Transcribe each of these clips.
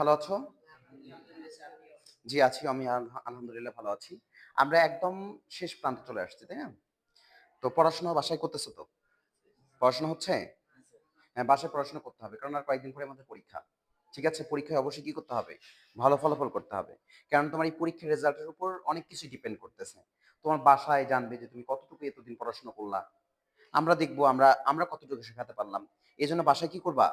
ভালো আছো? জি, আছি আমি আলহামদুলিল্লাহ ভালো আছি। আমরা একদম শেষ প্রান্তে চলে আসছি, তাই না? তো পড়াশোনা বাসায় করতেছো তো? পড়াশোনা হচ্ছে? হ্যাঁ বাসায় পড়াশোনা করতে হবে, কারণ আর কয়েকদিন পরে আমাদের পরীক্ষা। ঠিক আছে, পরীক্ষায় অবশ্যই কি করতে হবে? ভালো ফলাফল করতে হবে। কারণ তোমার এই পরীক্ষার রেজাল্টের উপর অনেক কিছু ডিপেন্ড করতেছে। তোমার বাসায় জানবে যে তুমি কতটুকু এতদিন পড়াশোনা করলা। আমরা দেখব, আমরা আমরা কতটুকু শেখাতে পারলাম। এই জন্য বাসায় কি করবা?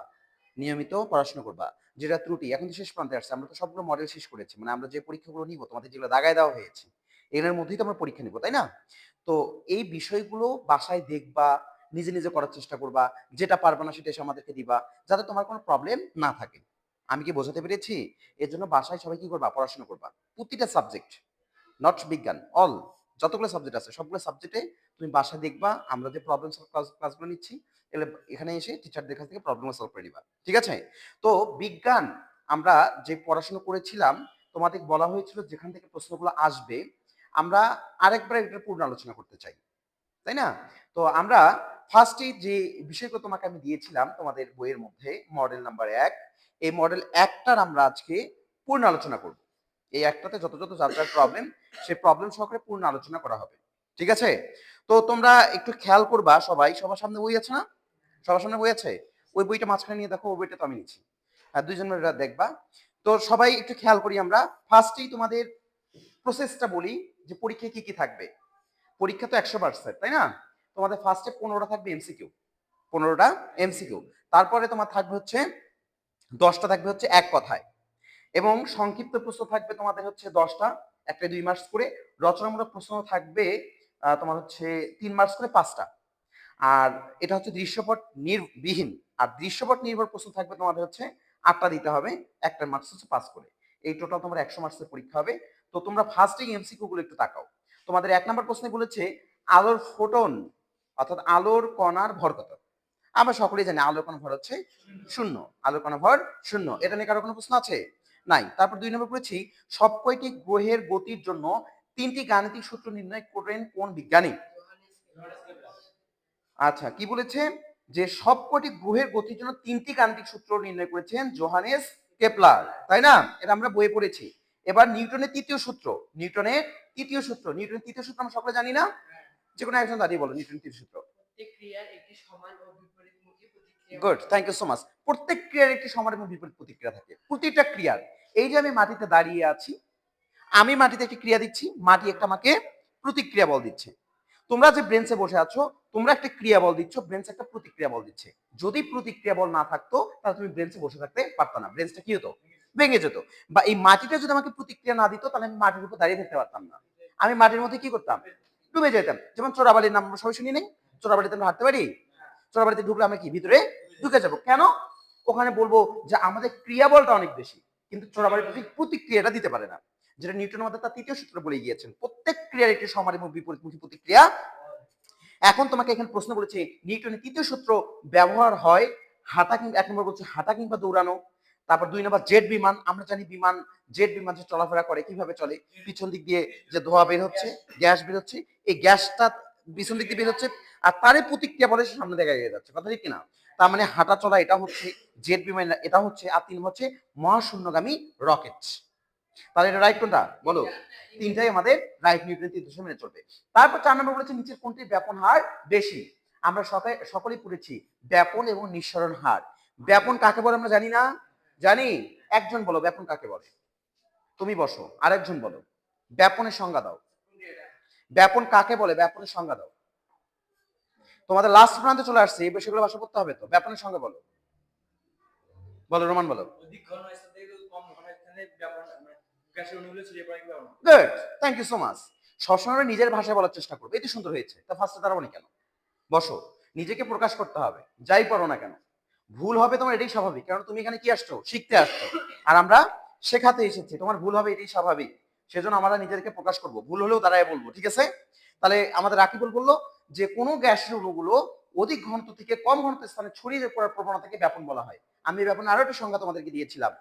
নিয়মিত পড়াশোনা করবা। যেটা ত্রুটি, এখন তো শেষ প্রান্তে আসছে, আমরা তো সবগুলো মডেল শেষ করেছি মানে আমরা যে পরীক্ষাগুলো নিব, তোমাদের যেগুলো দাগায় দেওয়া হয়েছে, এগুলোর মধ্যেই তো আমরা পরীক্ষা নিব, তাই না? তো এই বিষয়গুলো বাসায় দেখবা, নিজে নিজে করার চেষ্টা করবা, যেটা পারবে না সেটা এসে আমাদেরকে দিবা, যাতে তোমার কোনো প্রবলেম না থাকে। আমি কি বোঝাতে পেরেছি? এর জন্য বাসায় সবাই কি করবা? পড়াশোনা করবা। প্রতিটা সাবজেক্ট নট বিজ্ঞান অল যতগুলো সাবজেক্ট আছে, সবগুলো সাবজেক্টে তুমি বাসায় দেখবা, আমরা যে প্রবলেম ক্লাসগুলো নিচ্ছি এগুলো এখানে এসে টিচারদের কাছ থেকে প্রবলেম সলভ করে নিবা। ঠিক আছে? তো বিজ্ঞান, আমরা যে পড়াশোনা করেছিলাম, তোমাদের বলা হয়েছিল যেখান থেকে প্রশ্নগুলো আসবে, আমরা আরেকবার এটার পূর্ণ আলোচনা করতে চাই। তাই না? তো আমরা ফার্স্টে যে বিষয়গুলো তোমাকে আমি দিয়েছিলাম তোমাদের বইয়ের মধ্যে মডেল নাম্বার এক, এই মডেল একটার আমরা আজকে পূর্ণ আলোচনা করব। এই একটাতে যত যত যার যার প্রবলেম সেই প্রবলেম সহকারে পূর্ণ আলোচনা করা হবে। ঠিক আছে? তো তোমরা একটু খেয়াল করবা সবাই, সবার সামনে বই আছে না? সবার সামনে বই আছে? ওই বইটা মাঝখানে নিয়ে দেখো, ওই বইটা তো আমি নিচ্ছি। আর দুইজন মিলে দেখবা। তো সবাই একটু খেয়াল করি আমরা। ফার্স্টেই তোমাদের প্রসেসটা বলি যে পরীক্ষায় কি কি থাকবে। পরীক্ষা তো একশো পার্সেন্ট তাই না? তোমাদের ফার্স্টে পনেরোটা থাকবে এমসিকিউ পনেরোটা এমসিকিউ তারপরে তোমার থাকবে হচ্ছে, দশটা থাকবে হচ্ছে এক কথায়। এবং সংক্ষিপ্ত প্রশ্ন থাকবে তোমাদের হচ্ছে দশটা, একটা দুই মার্কস করে। রচনামূলক প্রশ্ন থাকবে তোমার হচ্ছে তিন মার্কস করে পাঁচটা। আর এটা হচ্ছে দৃশ্যপট নির্বিহীন আর দৃশ্যপট নির্ভর প্রশ্ন থাকবে তোমাদের হচ্ছে আটটা দিতে হবে, একটা মার্কস হচ্ছে পাস করে। এই টোটাল তোমার একশো মার্কসের পরীক্ষা হবে। তো তোমরা ফার্স্টেই এমসিকিউ গুলো একটু তাকাও। তোমাদের এক নম্বর প্রশ্নে বলেছে, আলোর ফোটন অর্থাৎ আলোর কণার ভর কত? আমরা সকলেই জানি আলোর কণা ভর হচ্ছে শূন্য। আলোর কণা ভর শূন্য। এটা নিয়ে কারও কোনো প্রশ্ন আছে? নাই। তারপর দুই নম্বর করেছি সব কয়টি গ্রহের গতির জন্য তিনটি গাণিতিক সূত্র নির্ণয় করেন কোন বিজ্ঞানী? আচ্ছা কি বলেছে? যে সবকটি গ্রহের গতির জন্য তিনটি গাণিতিক সূত্র নির্ণয় করেছেন জোহানেস কেপলার, তাই না? এটা আমরা বইয়ে পড়েছি। এবার নিউটনের তৃতীয় সূত্র, নিউটনের তৃতীয় সূত্র, নিউটনের তৃতীয় সূত্র আমরা সকলে জানি না? যে কোনো একজন দাঁড়িয়ে বলো, নিউটনের তৃতীয় সূত্র। Good thank you so much প্রত্যেক ক্রিয়ার একটি সমান এবং বিপরীত প্রতিক্রিয়া থাকে। প্রতিটা ক্রিয়ার, এই যে আমি মাটিতে দাঁড়িয়ে আছি আমি মাটিতে একটি ক্রিয়া দিচ্ছি, মাটি একটা আমাকে প্রতিক্রিয়া বল দিচ্ছে। তোমরা যে ব্রেঞ্চে বসে আছো, তোমরা একটা ক্রিয়া বল দিচ্ছ ব্রেঞ্চ একটা প্রতিক্রিয়া বল দিচ্ছে। যদি প্রতিক্রিয়া বল না থাকতো, তাহলে তুমি ব্রেঞ্চে বসে থাকতে পারতো না। ব্রেঞ্চটা কি হতো? ভেঙে যেত। বা এই মাটিটা যদি আমাকে প্রতিক্রিয়া না দিত, তাহলে আমি মাটির উপর দাঁড়িয়ে থাকতে পারতাম না। আমি মাটির মধ্যে কি করতাম? ডুবে যেতাম যেমন চোরাবালির নাম সবাই শুনি নেই? চোরাবালিতে আমরা হাঁটতে পারি? চোরাবালিতে ঢুকলে আমরা কি, ভিতরে ঢুকে যাব? কেন? ওখানে বলব যে আমাদের ক্রিয়া বলটা অনেক বেশি, কিন্তু চোরাবালির প্রতি প্রতিক্রিয়াটা দিতে পারে না। যেটা নিউটন আমাদের তার তৃতীয় সূত্র বলে গিয়েছেন। প্রত্যেক ক্রিয়ার একটি সমান এবং বিপরীতমুখী প্রতিক্রিয়া। এখন তোমাকে এখানে প্রশ্ন বলেছে নিউটনের তৃতীয় সূত্র ব্যবহার হয় হাঁটা কিংবা এক নম্বর বলছে হাঁটা কিংবা দৌড়ানো। তারপর দুই নম্বর জেট বিমান, আমরা জানি বিমান, জেট বিমান যে চলাফেরা করে, কীভাবে চলে? পিছন দিক দিয়ে যে ধোঁয়া বের হচ্ছে, গ্যাস বের হচ্ছে, এই গ্যাসটা পিছন দিক দিয়ে বের হচ্ছে আর তারই প্রতিক্রিয়া বলে সামনে দেখা গিয়ে যাচ্ছে। কথা ঠিক কিনা? তার মানে হাঁটা চলা এটা হচ্ছে জেট বিমান, এটা হচ্ছে আর তিন হচ্ছে মহাশূন্যগামী রকেট। তাহলে এটা রাইট কোনটা? বলো। তিনটাই আমাদের রাইট নিউটন তিন দশমিক মেনে চলবে। তারপর চার নম্বর বলেছে নিচের কোনটির ব্যাপন হার বেশি? আমরা সকালে, সকলেই পড়েছি ব্যাপন এবং নিঃসরণ হার। ব্যাপন কাকে বলে আমরা জানি না? জানি? একজন বলো, ব্যাপন কাকে বলে? তুমি বসো, আরেকজন বলো। ব্যাপনের সংজ্ঞা দাও। ব্যাপন কাকে বলে? ব্যাপনের সংজ্ঞা দাও। তোমাদের লাস্ট প্রান্তে চলে আসছে, এই বিষয়গুলো ভাষা করতে হবে তো। ব্যাপনের সংজ্ঞা বলো। বলো, রোমান বলো অধিক ঘন স্থান থেকে কম ঘন স্থানে ব্যাপন মানে গ্যাসের অণুগুলো ছড়িয়ে পড়ে কি ব্যাপন good thank you so much সবসময় নিজের ভাষায় বলার চেষ্টা করব। এটি সুন্দর হয়েছে। তা ফার্স্টে দাঁড়াবো না কেন? বসো। নিজেকে প্রকাশ করতে হবে। যাই পারো না কেন? ভুল হবে তোমার, এটাই স্বাভাবিক। কারণ তুমি এখানে কি আসছো? শিখতে আসছো। আর আমরা শেখাতে এসেছি। তোমার ভুল হবে, এটাই স্বাভাবিক। সেজন্য আমরা নিজেদেরকে প্রকাশ করব। ভুল হলেও দাঁড়ায় বলব, ঠিক আছে? তাহলে আমাদের রাকিবুল বলল যে, কোনো গ্যাসের অণুগুলো অধিক ঘনত্ব থেকে কম ঘনত্ব স্থানে ছড়িয়ে পড়ার প্রবণতাকে ব্যাপন বলা হয়। আমি ব্যাপন আরও একটা সংজ্ঞা তোমাদেরকে দিয়েছিলাম।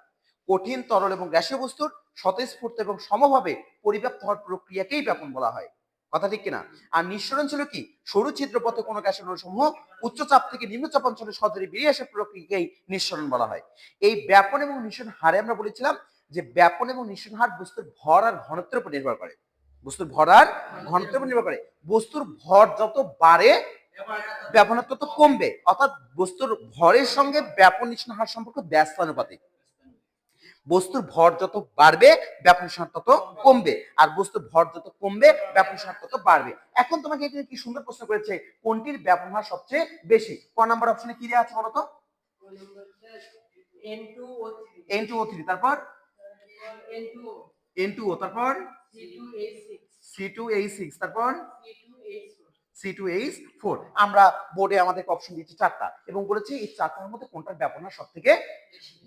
কঠিন, তরল এবং গ্যাসীয় বস্তুর স্বতঃস্ফূর্ত এবং সমভাবে পরিব্যাপ্ত হওয়ার প্রক্রিয়াকেই ব্যাপন বলা হয়। কথা ঠিক কিনা? আর নিঃসরণ ছিল কি? সরু ছিদ্রপথে কোনো গ্যাসের অণু সমূহ উচ্চ চাপ থেকে নিম্ন চাপ অঞ্চলে সহজে বেরিয়ে আসা প্রক্রিয়াকেই নিঃসরণ বলা হয়। এই ব্যাপন এবং নিঃসরণ হারে আমরা বলেছিলাম যে ব্যাপন এবং নিঃসরণ হার বস্তুর ভর আর ঘনত্বের উপর নির্ভর করে। বস্তুর ভর আর ঘনত্বের উপর নির্ভর করে। বস্তুর ভর যত বাড়ে ব্যাপন তত কমবে। অর্থাৎ বস্তুর ভরের সঙ্গে ব্যাপন নিঃসরণ হার সম্পর্ক ব্যস্তানুপাতিক বস্তুর ভর যত বাড়বে ব্যাপন হার তত কমবে। আর বস্তুর ভর যত কমবে ব্যাপন হার তত বাড়বে। এখন তোমাকে এখানে কি সুন্দর প্রশ্ন করেছে কোনটির ব্যাপন হার সবচেয়ে বেশি? ক নাম্বার অপশনে কি দেওয়া আছে বলো তো? এন টু ও থ্রি তারপর? এন টু ও তারপর? C two eight C two H six তারপর? সি টু এইচ ফোর আমরা বোর্ডে আমাদের অপশন দিচ্ছি চারটা এবং বলেছি এই চারটার মধ্যে কোনটার ব্যাপন হার সব থেকে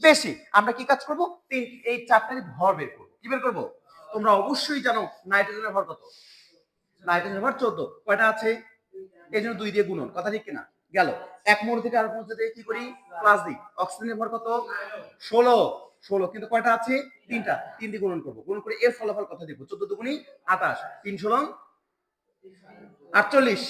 বেশি। আমরা কি কাজ করব? তিন, এই চারটারই ভর বের করব। কি বের করব? তোমরা অবশ্যই জানো নাইট্রোজেনের ভর কত? নাইট্রোজেনের ভর চোদ্দ। কয়টা আছে? এই জন্য দুই দিয়ে গুণন। কথা ঠিক কিনা? গেল। এক মোড় থেকে মোড় থেকে কি করি? প্লাস দিই। অক্সিজেনের ভর কত? ষোলো। ষোলো। কিন্তু কয়টা আছে? তিনটা। তিন দিয়ে গুণন করব। গুণন করে এর ফলাফল কথা দেখব চোদ্দ দুগুণি আঠাশ। তিন ষোলো আটচল্লিশ।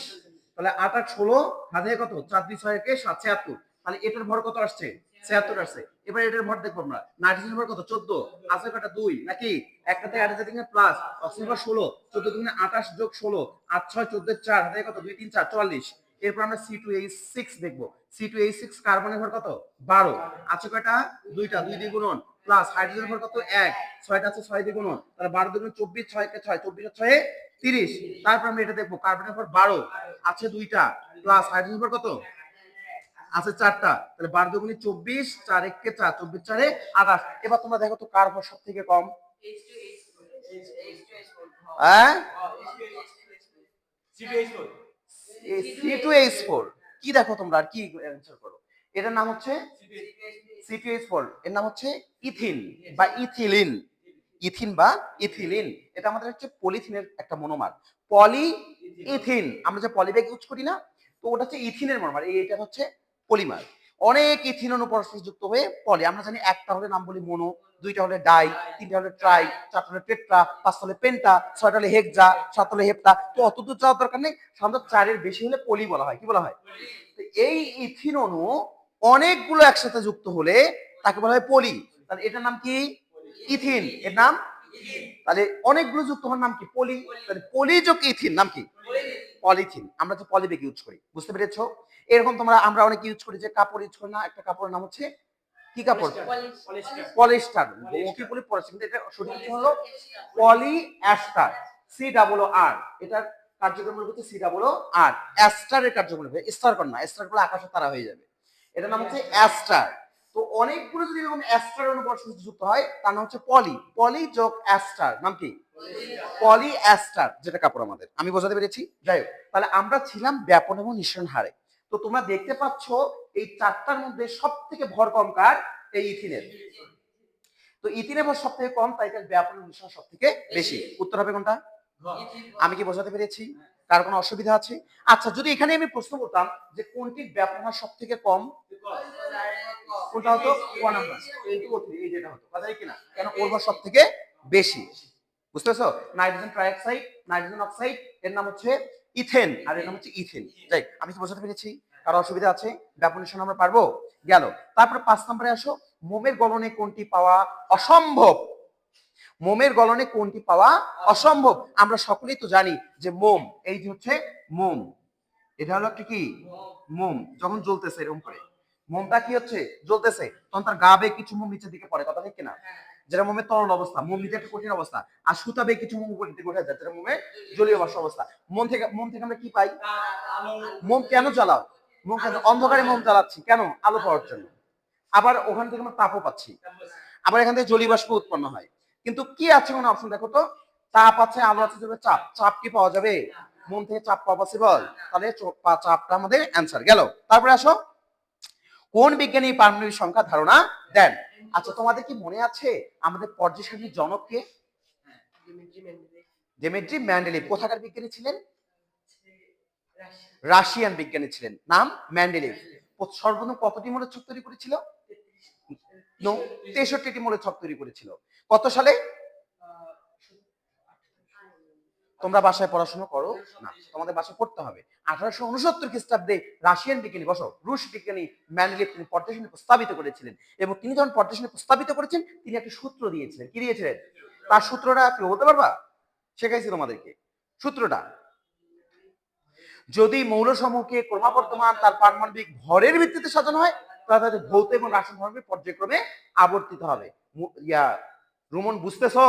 তাহলে আট আট ষোলো হাতে কত? চার দুই ছয় একে সাত, ছিয়াত্তর। তাহলে এটার ভর কত আসছে? ছিয়াত্তর আসছে। এবার এটার ভর দেখব আমরা। নাইট্রোজেন ভর কত? চোদ্দ। আছে কটা দুই। নাকি? একটা থেকে আট থেকে প্লাস অক্সিজেন ভর ষোলো। চোদ্দ দুগুণে আঠাশ যোগ ষোলো। আট ছয়, চোদ্দ চার। হাতে কত? দুই, তিন, চার, চুয়াল্লিশ। এরপর আমরা সি টু এইচ সিক্স দেখব। সি টু এইচ সিক্স কার্বনের ভর কত? বারো। আছে কয়টা? দুইটা। দুই দিয়ে গুণন প্লাস হাইড্রোজেন ভর কত? এক। ছয়টা আছে ছয় দিয়ে গুণন তাহলে বারো দুগুণ চব্বিশ ছয় কে ছয়। চব্বিশ ছয়ে তিরিশ। তারপর আমরা এটা দেখব কার্বনের ভর বারো। আছে দুইটা প্লাস হাইড্রোজেন ভর কত? আছে চারটা। তাহলে বারো দুগুণে চব্বিশ, চার একে চার, চব্বিশ চারে আঠাশ। এবার তোমরা দেখো তো কার ভর সব থেকে কম? হ্যাঁ? সি টু এইচ ফোর কি দেখো তোমরা, আর কি অ্যান্সার করো? এটার নাম হচ্ছে? সি টু এইচ ফোর এর নাম হচ্ছে ইথিন বা ইথিলিন। ইথিন বা ইথিলিন। এটা আমাদের হচ্ছে পলিথিনের একটা মনোমার। পলি ইথিন, আমরা যে পলিব্যাগ ইউজ করি না, তো ওটা হচ্ছে ইথিনের মনোমার এটা হচ্ছে পলিমার। অনেক ইথিন অনু যুক্ত হয়ে পলি, আমরা জানি একটা হলে নাম বলি মনো, দুইটা হলে ডাই, তিনটা হলে ট্রাই, চারটা হলে টেট্রা, পাঁচটা হলে পেন্টা, ছয়টা হলে হেক্সা, সাতটা হলে হেপ্টা, তো অত দূর যাওয়ার দরকার নেই। সাধারণত চারের বেশি হলে পলি বলা হয়, কি বলা হয়? তো এই ইথিন অণু অনেকগুলো একসাথে যুক্ত হলে তাকে বলা হয় পলি। তাহলে এটার নাম কি? ইথিন এর নাম? তাহলে অনেকগুলো যুক্ত হওয়ার নাম কি? পলি তাহলে পলিযোগ ইথিন নাম কি? পলিথিন। আমরা যে পলিব্যাগ ইউজ করি বুঝতে পেরেছ? এরকম তোমরা আমরা অনেক ইউজ করি যে কাপড় ইউজ করি না একটা কাপড়ের নাম হচ্ছে কি কাপড়? পলিস্টার। ওকে বলি পলিস্টার? কিন্তু এটা সঠিক কিছু হলো পলি অ্যাস্টার সি ডাবল আর এটার কার্যক্রম হচ্ছে সি ডাবল আর অ্যাস্টারের কার্যক্রম হবে স্টার কর না স্টার করলে আকাশে তারা হয়ে যাবে। এটার নাম হচ্ছে অ্যাস্টার তো অনেকগুলো যদি এরকম অ্যাস্টার অনুপর যুক্ত হয়, তার নাম হচ্ছে পলি। পলি যোগ অ্যাস্টার নাম কি? পলি অ্যাস্টার যেটা কাপড় আমাদের। আমি বোঝাতে পেরেছি? যাই হোক, তাহলে আমরা ছিলাম ব্যাপন এবং নিঃসরণ হারে। তো তোমরা দেখতে পাচ্ছ, এই চারটার মধ্যে সব থেকে ভর কম কার? এই ইথিনের। তো ইথিনের ভর সব থেকে কম, তাই এটার ব্যাপন নিঃসরণ সব থেকে বেশি। উত্তর হবে কোনটা? আমি কি বোঝাতে পেরেছি? কার কোনো অসুবিধা আছে? আচ্ছা যদি এখানে আমি প্রশ্ন করতাম যে কোনটির ব্যাপন সব থেকে কম? কোনটা হতো ওয়ান নাম্বার? এই ও থ্রি এই যেটা হতো, কথা কিনা? কেন ওর ভর সব থেকে বেশি? বুঝতে পারছ? নাইট্রোজেন ট্রাইঅক্সাইড, নাইট্রোজেন অক্সাইড, এর নাম হচ্ছে ইথেন, আর এর নাম হচ্ছে ইথেন। যাই, আমি কি বোঝাতে পেরেছি, কারও অসুবিধা আছে? ব্যাপনেশন আমরা পারব? গেল। তারপরে পাঁচ নম্বরে আসো, মোমের গলনে কোনটি পাওয়া অসম্ভব? মোমের গলনে কোনটি পাওয়া অসম্ভব? আমরা সকলেই তো জানি যে মোম, এই যে হচ্ছে মোম। এটা হলো একটা কি? মোম। যখন জ্বলতেছে, এরকম করে। মোমটা কি হচ্ছে? জ্বলতেছে। তখন তার গা বেয়ে কিছু মোম নিচের দিকে পড়ে কথা ঠিক কিনা? যেটা মোমের তরল অবস্থা মোম নিতে একটা কঠিন অবস্থা। আর সুতা বেয়ে কিছু মোম উপরের দিকে উঠে যায় যেটা মোমের জলীয় বাষ্প অবস্থা। মোম থেকে মোম থেকে আমরা কি পাই? মোম কেন জ্বালাও? মোম কেন? অন্ধকারে মোম জ্বালাচ্ছি। কেন? আলো পাওয়ার জন্য। আবার ওখান থেকে আমরা তাপও পাচ্ছি। আবার এখান থেকে জলীয় বাষ্প উৎপন্ন হয়। কিন্তু কি আছে কোনো অপশন দেখো তো? তাপ আছে আলো আছে তবে চাপ। চাপ কি পাওয়া যাবে? মন থেকে চাপ পাওয়া পসিবল তাহলে চাপটা আমাদের অ্যান্সার গেল। তারপরে আসো। কোন বিজ্ঞানী পারমাণবিক সংখ্যা ধারণা দেন? আচ্ছা তোমাদের কি মনে আছে আমাদের পর্যায় সারণীর জনককে ডেমেট্রি ম্যান্ডেলিভ। কোথাকার বিজ্ঞানী ছিলেন? রাশিয়ান বিজ্ঞানী ছিলেন। নাম? ম্যান্ডেলিভ। সর্বপ্রথম কতটি মূলের ছক তৈরি করেছিল? নো তেষট্টিটি মূলের ছক তৈরি করেছিল। কত সালে? তোমরা বাসায় পড়াশোনা করো? না, তোমাদের বাসায় পড়তে হবে। আঠারোশো উনসত্তর খ্রিস্টাব্দে রাশিয়ান বিজ্ঞানী বসো, রুশ বিজ্ঞানী ম্যান্ডেলিভ তিনি পর্যাশনে প্রস্তাবিত করেছিলেন এবং তিনি যখন পর্যাশনে প্রস্তাবিত করেছেন, তিনি একটা সূত্র দিয়েছিলেন। কি দিয়েছিলেন? তার সূত্রটা কি বলতে পারবা? শেখাইছি তোমাদেরকে। সূত্রটা, যদি মৌলসমূহকে ক্রমবর্ধমান তার পারমাণবিক ভরের ভিত্তিতে সাজানো হয়, তাহলে তাদের ভৌত এবং রাসায়নিক পর্যায়ক্রমে আবর্তিত হবে। ইয়া, রুমন, বুঝতেছো?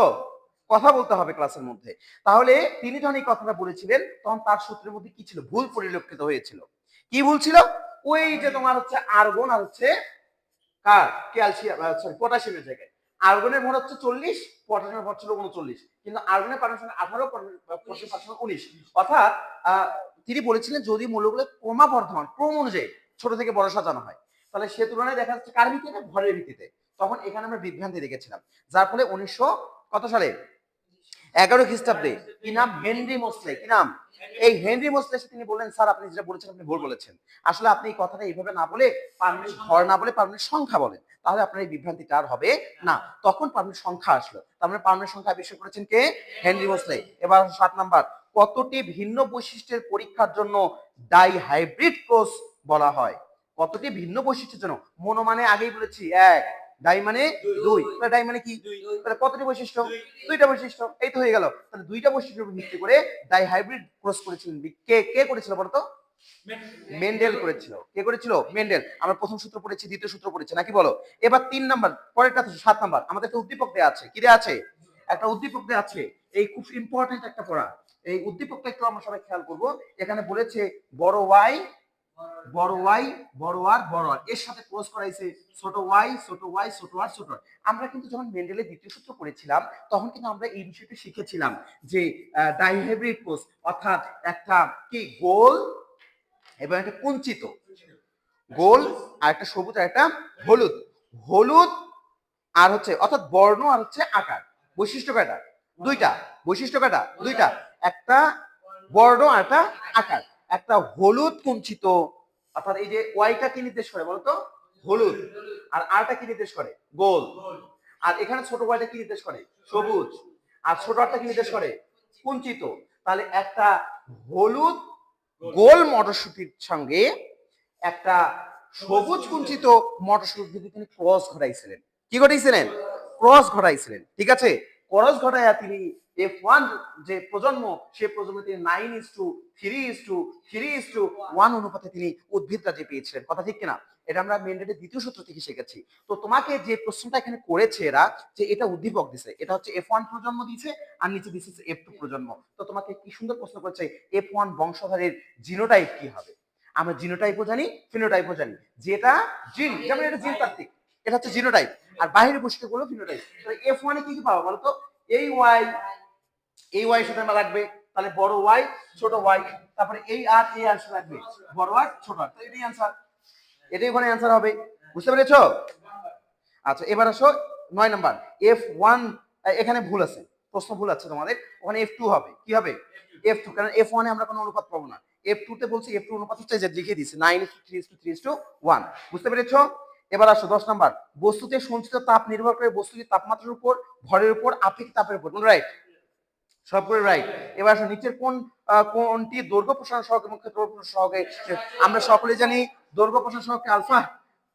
কথা বলতে হবে ক্লাসের মধ্যে। তাহলে তিনি যখন এই কথাটা বলেছিলেন, তখন তার সূত্রের মধ্যে কি ছিল? ভুল পরিলক্ষিত হয়েছিল। কি ভুল ছিল? ওই যে তোমার হচ্ছে আর্গন আর হচ্ছে কার? ক্যালসিয়াম সরি পটাশিয়ামের জায়গায়। আর্গনের ভর হচ্ছে চল্লিশ, পটাশিয়ামের ভর ছিল উনচল্লিশ। কিন্তু আর্গনের পারমিশন আঠারো পটাশিয়াম উনিশ। অর্থাৎ তিনি বলেছিলেন যদি মৌলগুলো ক্রমাবর্ধমান, ক্রম অনুযায়ী ছোট থেকে বড় সাজানো হয়, তাহলে সে তুলনায় দেখা যাচ্ছে কার ভিত্তিতে? ভরের ভিত্তিতে। তখন এখানে আমরা বিভ্রান্তি দেখেছিলাম। যার ফলে উনিশশো কত সালে? এগারো খ্রিস্টাব্দে। কি নাম? Henry Moseley. কি নাম? এই হেনরি মোসলে এসে তিনি বললেন, স্যার, আপনি যেটা বলেছেন, আপনি ভুল বলেছেন। আসলে আপনি এই কথাটা এইভাবে না বলে পারমিট ঘর না বলে পারমিট সংখ্যা বলেন। তাহলে আপনার এই বিভ্রান্তিটা আর হবে না। তখন পারমিট সংখ্যা আসলো। তার মানে সংখ্যা আবিষ্কার করেছেন কে? Henry Moseley. এবার সাত নাম্বার। কতটি ভিন্ন বৈশিষ্ট্যের পরীক্ষার জন্য ডাই হাইব্রিড ক্রস বলা হয়? কতটি ভিন্ন বৈশিষ্ট্যের জন্য? মনো মানে আগেই বলেছি, এক ডাই মানে দুই। তাহলে ডাই মানে কি? তাহলে কতটি বৈশিষ্ট্য? দুইটা বৈশিষ্ট্য। এই তো হয়ে গেল। তাহলে দুইটা বৈশিষ্ট্যের উপর ভিত্তি করে ডাই হাইব্রিড ক্রস করেছিলেন। কে কে করেছিল বলতো? মেন্ডেল। করেছিল। কে করেছিল? মেন্ডেল। আমরা প্রথম সূত্র পড়েছি দ্বিতীয় সূত্র পড়েছি। নাকি বলো? এবার তিন নাম্বার পরেরটা তো সাত নাম্বার। আমাদের একটা উদ্দীপক দেওয়া আছে। কি দেওয়া আছে? একটা উদ্দীপক দেওয়া আছে। এই খুব ইম্পর্টেন্ট একটা পড়া। এই উদ্দীপকটা একটু আমরা সবাই খেয়াল করব। এখানে বলেছে বড় ওয়াই বড় ওয়াই, বড় আর বড় আর। এর সাথে ক্রস করাইছে ছোট ওয়াই ছোট ওয়াই, ছোট আর ছোট আর। আমরা কিন্তু যখন মেন্ডেলের দ্বিতীয় সূত্র পড়েছিলাম, তখন কিন্তু আমরা এই বিষয়টা শিখেছিলাম যে ডাইহাইব্রিড কোষ অর্থাৎ একটা কি, গোল এবং একটা কুঞ্চিত। গোল আর একটা সবুজ আর একটা হলুদ। হলুদ আর হচ্ছে, অর্থাৎ বর্ণ আর হচ্ছে আকার। বৈশিষ্ট্য কয়টা? দুইটা। বৈশিষ্ট্য কয়টা? দুইটা। একটা বর্ণ আর একটা আকার। একটা হলুদ কুঞ্চিত, অর্থাৎ এই যে ওয়াইটা কি নির্দেশ করে বলতো? হলুদ। আর আরটা কি নির্দেশ করে? গোল। আর এখানে ছোট ওয়াইটা কি নির্দেশ করে? সবুজ। আর ছোট আরটা কি নির্দেশ করে? কুঞ্চিত। তাহলে একটা হলুদ গোল মটরশুটির সঙ্গে একটা সবুজ কুঞ্চিত মটরশুটি যদি তিনি ক্রস ঘটাইছিলেন। কি ঘটাইছিলেন? ক্রস ঘটাইছিলেন। ঠিক আছে? ক্রস ঘটাইয়া তিনি এফ ওয়ান যে প্রজন্ম, সে প্রজন্মে তিনি nine is to three is to three is to one অনুপাতে তিনি উদ্ভিদ রাজ্যে পেয়েছিলেন, কথা ঠিক কিনা? এটা আমরা মেন্ডেলের দ্বিতীয় সূত্র থেকে শিখেছি। তো তোমাকে যে প্রশ্নটা এখানে করেছে এরা, যে এটা উদ্দীপক দিছে, এটা হচ্ছে এফ ওয়ান প্রজন্ম দিছে আর নিচে দিছে এফ টু প্রজন্ম। তো তোমাকে কি সুন্দর প্রশ্ন করেছে এফ ওয়ান বংশধরের জিনোটাইপ কি হবে? আমরা জিনোটাইপও জানি ফিনোটাইপও জানি। যেটা জিন যেমন এটা জিন তাত্ত্বিক এটা হচ্ছে জিনোটাইপ আর বাইরের বৈশিষ্ট্যগুলো ফিনোটাইপ তাহলে এফ ওয়ানে কি কি পাবো বলতো এই ওয়াই এই ওয়াই সাথে আমার লাগবে, তাহলে বড় ওয়াই ছোট ওয়াই তারপরে এই আর এই আর সাথে লাগবে, বড় আর ছোট আর। এটাই অ্যান্সার এটাই ওখানে অ্যান্সার হবে। বুঝতে পেরেছ? আচ্ছা এবার আসো নয় নাম্বার। এফ ওয়ান এখানে ভুল আছে, প্রশ্ন ভুল আছে তোমাদের। ওখানে এফ টু হবে। কি হবে? এফ টু কারণ এফ ওয়ানে আমরা কোনো অনুপাত পাবো না। এফ টু তে বলছি এফ টু অনুপাত হচ্ছে যে লিখে দিয়েছে। Nine three two three two one বুঝতে পেরেছ? এবার আসো দশ নাম্বার। বস্তুতে সঞ্চিত তাপ নির্ভর করে বস্তুটির তাপমাত্রার উপর, ভরের উপর, আপেক্ষিক তাপের উপর। রাইট সব করে রাইট এবার আসো নিচের কোন কোনটি দৈর্ঘ্য প্রসারণ সহক এবং ক্ষেত্রফল প্রসারণ সহকে আমরা সকলে জানি দৈর্ঘ্য প্রসারণ সহককে আলফা,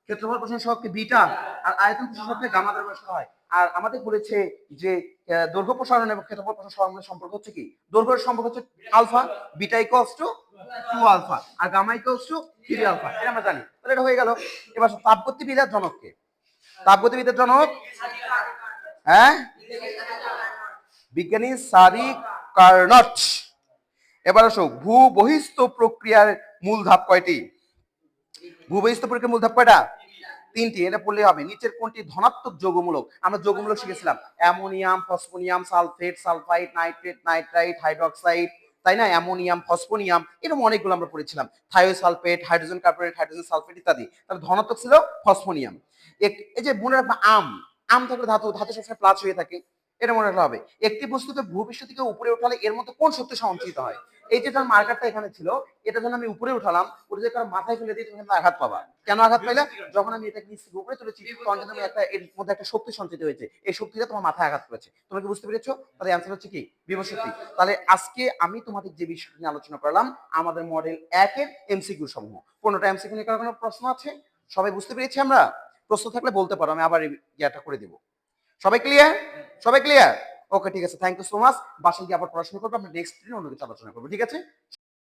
ক্ষেত্রফল প্রসারণ সহককে বিটা, আর আয়তন প্রসারণ সহককে গামা দ্বারা হয়। আর আমাদের বলেছে যে দৈর্ঘ্য প্রসারণ এবং ক্ষেত্রফল প্রসারণ সম্পর্ক হচ্ছে কি? দৈর্ঘ্যের সম্পর্ক হচ্ছে alpha, beta equals to two alpha R gamma equals to three alpha এটা আমরা জানি। তাহলে এটা হয়ে গেল। এবার আসো তাপগতিবিদ্যার জনককে। তাপগতিবিদ্যার জনক? হ্যাঁ? বিজ্ঞানী সারি কার্নট এবার আসো ভূ বহিস্থ প্রক্রিয়ার মূল ধাপ কয়টি? ভূ বহিস্থ প্রক্রিয়ার মূল ধাপ কয়টা? তিনটি। এটা পড়লে হবে, নিচের কোনটি ধনাত্মক যৌগমূলক? আমরা যৌগমূলক শিখেছিলাম। Ammonium, phosphonium, sulphate, sulphide, nitrate, nitrite, hydroxide, তাই না? অ্যামোনিয়াম, ফসফোনিয়াম, এরকম অনেকগুলো আমরা পড়েছিলাম। Thiosulphate, hydrogen carbonate, hydrogen sulphate ইত্যাদি। তাহলে ধনাত্মক ছিল ফসফোনিয়াম। এই যে মনে রাখবা, আম। আম থাকলে ধাতু ধাতু সবসময় প্লাস হয়ে থাকে। এটা মনে রাখতে হবে। একটি বস্তুতে ভূপৃষ্ঠ থেকে উপরে উঠালে এর মধ্যে কোন শক্তি সঞ্চিত হয়? এই যে যার মার্কারটা এখানে ছিল, এটা যখন আমি উপরে উঠালাম, ওটা যে কারও মাথায় ফেলে দিই কিন্তু আঘাত পাবা। কেন আঘাত পাইলে? যখন আমি এটা নিচ থেকে উপরে তুলেছি, তখন কিন্তু একটা এর মধ্যে একটা শক্তি সঞ্চিত হয়েছে। এই শক্তিটা তোমার মাথায় আঘাত করেছে। তুমি কি বুঝতে পেরেছ? তাহলে অ্যান্সার হচ্ছে কি? বিভব শক্তি। তাহলে আজকে আমি তোমাদের যে বিষয়টা নিয়ে আলোচনা করলাম, আমাদের মডেল একের এমসিকিউ সমূহ। পনেরোটা এমসিকিউ নিয়ে কোনো প্রশ্ন আছে? সবাই বুঝতে পেরেছি আমরা? প্রশ্ন থাকলে বলতে পারো, আমি আবার ইয়াটা করে দিব। সবাই ক্লিয়ার সবাই ক্লিয়ার ওকে ঠিক আছে থ্যাংক ইউ সো মাচ বাসায় গিয়ে আবার পড়াশোনা করব, আমরা নেক্সট দিন অন্য কিছু আলোচনা করব, ঠিক আছে?